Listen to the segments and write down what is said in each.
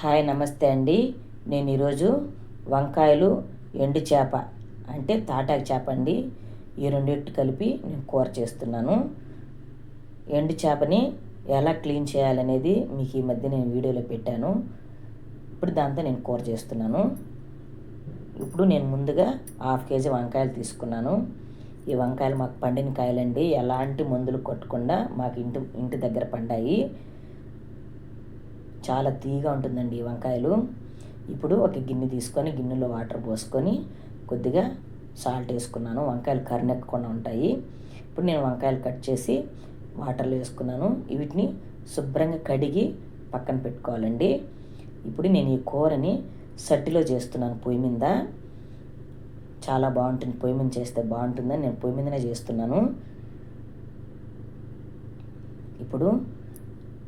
Hi నమస్తే అండి. నేను ఈరోజు వంకాయలు ఎండు చేప అంటే తాటాకు చేప అండి. ఈ రెండింటి కలిపి నేను కూర చేస్తున్నాను. ఎండు చేపని ఎలా క్లీన్ చేయాలనేది మీకు ఈ మధ్య నేను వీడియోలో పెట్టాను. ఇప్పుడు దాంతో నేను కూర చేస్తున్నాను. ఇప్పుడు నేను ముందుగా హాఫ్ కేజీ వంకాయలు తీసుకున్నాను. ఈ వంకాయలు మాకు పండిన కాయలండి. ఎలాంటి మందులు కొట్టకుండా మాకు ఇంటి ఇంటి దగ్గర పండాయి. చాలా తీగా ఉంటుందండి ఈ వంకాయలు. ఇప్పుడు ఒక గిన్నె తీసుకొని గిన్నెలో వాటర్ పోసుకొని కొద్దిగా సాల్ట్ వేసుకున్నాను. వంకాయలు కరినెక్కకుండా ఉంటాయి. ఇప్పుడు నేను వంకాయలు కట్ చేసి వాటర్లో వేసుకున్నాను. వీటిని శుభ్రంగా కడిగి పక్కన పెట్టుకోవాలండి. ఇప్పుడు నేను ఈ కూరని సట్టిలో చేస్తున్నాను పొయ్యి మీద. చాలా బాగుంటుంది. పొయ్యి మీద చేస్తే బాగుంటుందని నేను పొయ్యి మీదనే చేస్తున్నాను. ఇప్పుడు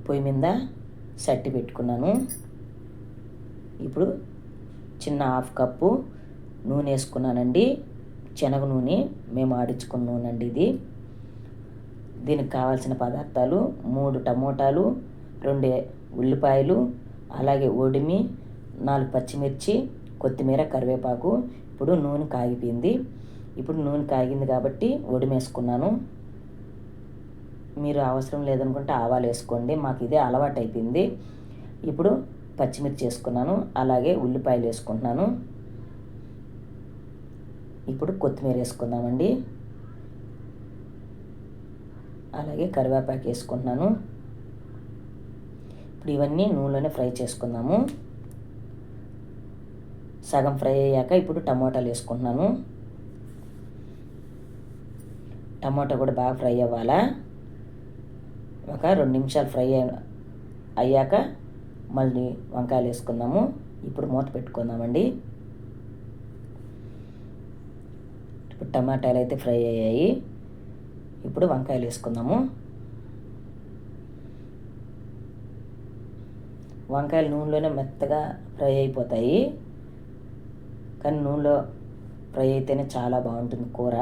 పొయ్యి మీద సట్టి పెట్టుకున్నాను. ఇప్పుడు చిన్న హాఫ్ కప్పు నూనె వేసుకున్నానండి. శనగ నూనె మేము ఆడించుకున్న నూనె అండి ఇది. దీనికి కావాల్సిన పదార్థాలు మూడు టమోటాలు రెండు ఉల్లిపాయలు అలాగే ఒడిమి నాలుగు పచ్చిమిర్చి కొత్తిమీర కరివేపాకు. ఇప్పుడు నూనె కాగిపోయింది. ఇప్పుడు నూనె కాగింది కాబట్టి ఒడిమేసుకున్నాను మీరు అవసరం లేదనుకుంటే ఆవాలు వేసుకోండి. మాకు ఇదే అలవాటు అయిపోయింది. ఇప్పుడు పచ్చిమిర్చి వేసుకున్నాను. అలాగే ఉల్లిపాయలు వేసుకుంటున్నాను. ఇప్పుడు కొత్తిమీర వేసుకుందామండి. అలాగే కరివేపాకు వేసుకుంటున్నాను. ఇప్పుడు ఇవన్నీ నూనెలోనే ఫ్రై చేసుకుందాము. సగం ఫ్రై అయ్యాక ఇప్పుడు టమోటాలు వేసుకుంటున్నాను. టమోటా కూడా బాగా ఫ్రై అవ్వాలా? ఒక రెండు నిమిషాలు ఫ్రై అయ్యాక మళ్ళీ వంకాయలు వేసుకుందాము. ఇప్పుడు మూత పెట్టుకుందామండి. ఇప్పుడు టమాటాలు అయితే ఫ్రై అయ్యాయి. ఇప్పుడు వంకాయలు వేసుకుందాము. వంకాయలు నూనెలోనే మెత్తగా ఫ్రై అయిపోతాయి. కానీ నూనెలో ఫ్రై అయితేనే చాలా బాగుంటుంది కూర.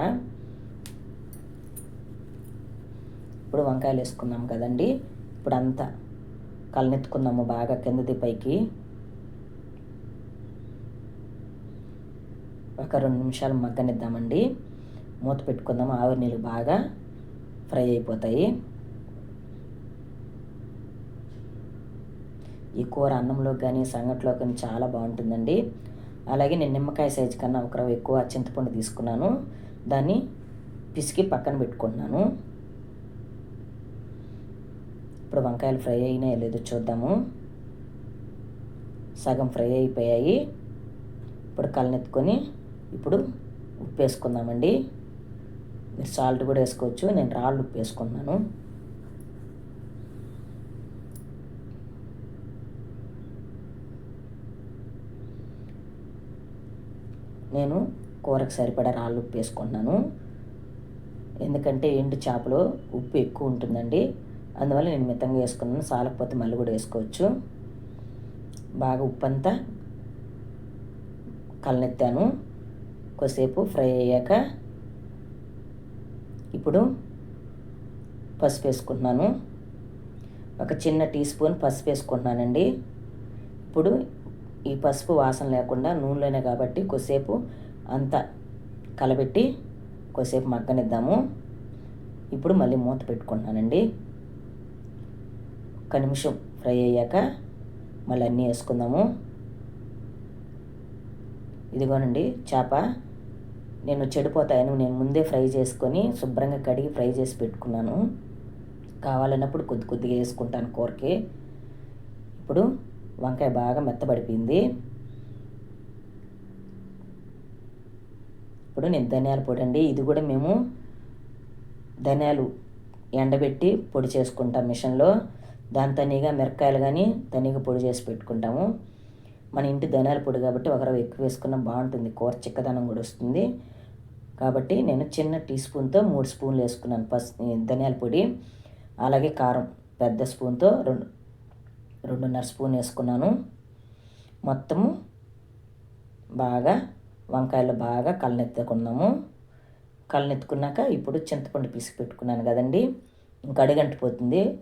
ఇప్పుడు వంకాయలు వేసుకున్నాం కదండి. ఇప్పుడు అంతా కలనెత్తుకుందాము బాగా కిందది పైకి ఒక రెండు నిమిషాలు మగ్గనిద్దామండి. మూత పెట్టుకుందాము ఆవిరి నీళ్ళు బాగా ఫ్రై అయిపోతాయి. ఈ కూర అన్నంలో కానీ సంగట్లో కానీ చాలా బాగుంటుందండి. అలాగే నేను నిమ్మకాయ సైజు కన్నా ఒక ఎక్కువ చింతపండు తీసుకున్నాను. దాన్ని పిసికి పక్కన పెట్టుకున్నాను ఇప్పుడు వంకాయలు ఫ్రై అయినాయో లేదో చూద్దాము. సగం ఫ్రై అయిపోయాయి. ఇప్పుడు కళ్ళనెత్తుకొని ఇప్పుడు ఉప్పు వేసుకుందామండి మీరు సాల్ట్ కూడా వేసుకోవచ్చు. నేను రాళ్ళు ఉప్పు వేసుకున్నాను నేను కూరకు సరిపడా రాళ్ళు ఉప్పు వేసుకున్నాను ఎందుకంటే ఎండు చేపలో ఉప్పు ఎక్కువ ఉంటుందండి. అందువల్ల నేను మితంగా వేసుకున్నాను. సాలకపోతే మళ్ళీ కూడా వేసుకోవచ్చు. బాగా ఉప్పు అంతా కలనెత్తాను. కొద్దిసేపు ఫ్రై అయ్యాక ఇప్పుడు పసుపు వేసుకుంటున్నాను. ఒక చిన్న టీ స్పూన్ పసుపు వేసుకుంటున్నానండి. ఇప్పుడు ఈ పసుపు వాసన లేకుండా నూనెలోనే కాబట్టి కొద్దిసేపు అంతా కలబెట్టి కొద్దిసేపు మగ్గనిద్దాము. ఇప్పుడు మళ్ళీ మూత పెట్టుకుంటున్నానండి. ఒక్క నిమిషం ఫ్రై అయ్యాక మళ్ళీ అన్నీ వేసుకుందాము. ఇదిగోనండి చేప. నేను చెడిపోతాయని నేను ముందే ఫ్రై చేసుకొని శుభ్రంగా కడిగి ఫ్రై చేసి పెట్టుకున్నాను. కావాలన్నప్పుడు కొద్ది కొద్దిగా వేసుకుంటాను కూరకి. ఇప్పుడు వంకాయ బాగా మెత్తబడిపోయింది. ఇప్పుడు నేను ధనియాల పొడి అండి ఇది కూడా మేము ధనియాలు ఎండబెట్టి పొడి చేసుకుంటాం మిషన్లో. దాని తనిగా మిరకాయలు కానీ తనిగా పొడి చేసి పెట్టుకుంటాము. మన ఇంటి ధనియాల పొడి కాబట్టి ఒకరవ ఎక్కువ వేసుకున్న బాగుంటుంది. కూర చిక్కదనం కూడా వస్తుంది. కాబట్టి నేను చిన్న టీ స్పూన్తో మూడు స్పూన్లు వేసుకున్నాను. పస్ ధనియాల పొడి అలాగే కారం పెద్ద స్పూన్తో రెండు రెండున్నర స్పూన్ వేసుకున్నాను. మొత్తము బాగా వంకాయలు బాగా కళ్ళనెత్తుకున్నాము. కళ్ళనెత్తుకున్నాక ఇప్పుడు చింతపండు పిసికి పెట్టుకున్నాను కదండి. ఇంకా అడిగంటిపోతుంది.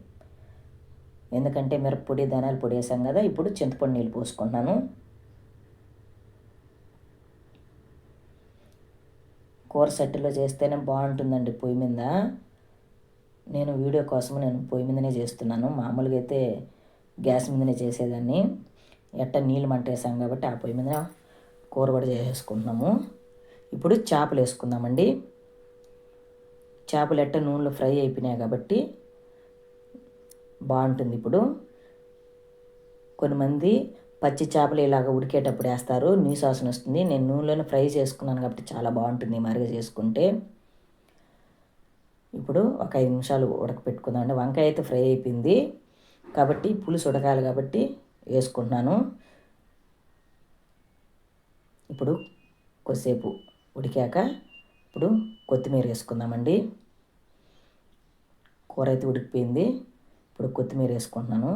ఎందుకంటే మిరప్పొడి ధనియాల పొడి వేసాం కదా ఇప్పుడు చింతపండు నీళ్ళు పోసుకున్నాను కూర సెట్లో చేస్తేనే బాగుంటుందండి పొయ్యి మీద. నేను వీడియో కోసం నేను పొయ్యి మీదనే చేస్తున్నాను. మామూలుగా అయితే గ్యాస్ మీదనే చేసేదాన్ని. ఎట్ట నీళ్ళు మంటేసాం కాబట్టి ఆ పొయ్యి మీద కూర కూడా చేసేసుకుంటున్నాము. ఇప్పుడు చేపలు వేసుకుందామండి. చేపలు ఎట్ట నూనెలో ఫ్రై అయిపోయినాయి కాబట్టి బాగుంటుంది. ఇప్పుడు కొంతమంది పచ్చి చేపలు ఇలాగ ఉడికేటప్పుడు వేస్తారు. నీ సాసన వస్తుంది. నేను నూనెలోనే ఫ్రై చేసుకున్నాను కాబట్టి చాలా బాగుంటుంది మరిగ చేసుకుంటే. ఇప్పుడు ఒక ఐదు నిమిషాలు ఉడకపెట్టుకుందామండి వంకాయ అయితే ఫ్రై అయిపోయింది. కాబట్టి పులుసు ఉడకాలి కాబట్టి వేసుకుంటున్నాను. ఇప్పుడు కొద్దిసేపు ఉడికాక ఇప్పుడు కొత్తిమీర వేసుకుందామండి. కూర అయితే ఉడికిపోయింది. ఇప్పుడు కొత్తిమీర వేసుకుంటున్నాను.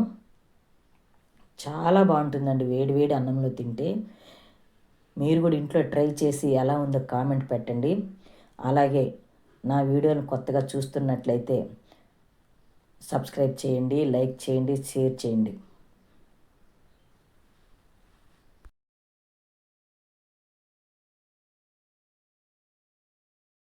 చాలా బాగుంటుందండి వేడి వేడి అన్నంలో తింటే. మీరు కూడా ఇంట్లో ట్రై చేసి ఎలా ఉందో కామెంట్ పెట్టండి. అలాగే నా వీడియోని కొత్తగా చూస్తున్నట్లయితే సబ్స్క్రైబ్ చేయండి లైక్ చేయండి షేర్ చేయండి.